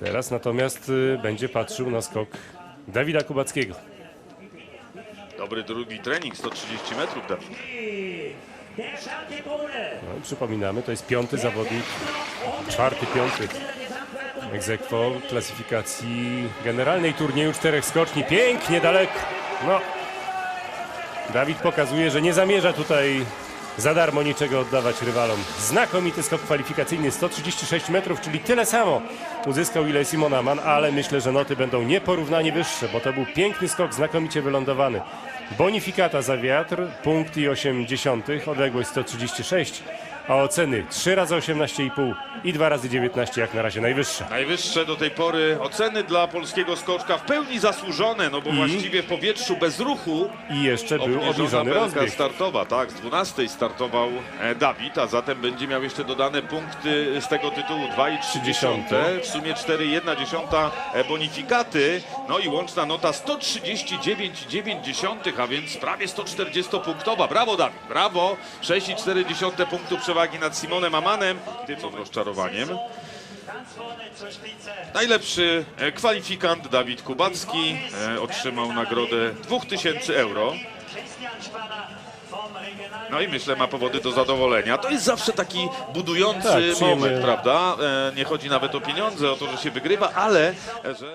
Teraz natomiast y, będzie patrzył na skok Dawida Kubackiego. Dobry drugi trening, 130 metrów. Dawid. No i przypominamy, to jest piąty zawodnik, czwarty, piąty egzekwo klasyfikacji generalnej turnieju czterech skoczni. Pięknie daleko. No, Dawid pokazuje, że nie zamierza tutaj za darmo niczego oddawać rywalom. Znakomity skok kwalifikacyjny, 136 metrów, czyli tyle samo uzyskał ile Simon Aman, ale myślę, że noty będą nieporównanie wyższe, bo to był piękny skok, znakomicie wylądowany. Bonifikata za wiatr, punkt i 8 dziesiątych, odległość 136, a oceny 3 razy 18,5 i 2 razy 19 jak na razie najwyższe. Najwyższe do tej pory oceny dla polskiego skoczka w pełni zasłużone, no bo właściwie w powietrzu bez ruchu I jeszcze był obniżona obniżony belka rozbieg. startowa, tak, z 12 startował e, Dawid, a zatem będzie miał jeszcze dodane punkty z tego tytułu 2,3, w sumie 4,1 e, bonifikaty, no i łączna nota 139,9, a więc prawie 140 punktowa. Brawo Dawid, brawo, 6,4 punktu przewagi nad Simonem Amanem, tym co rozczarowaniem. Najlepszy e, kwalifikant Dawid Kubacki e, otrzymał nagrodę 2000 euro. No i myślę, ma powody do zadowolenia. To jest zawsze taki budujący Tak, przyjemnie. moment, prawda? E, Nie chodzi nawet o pieniądze, o to, że się wygrywa, ale e, że.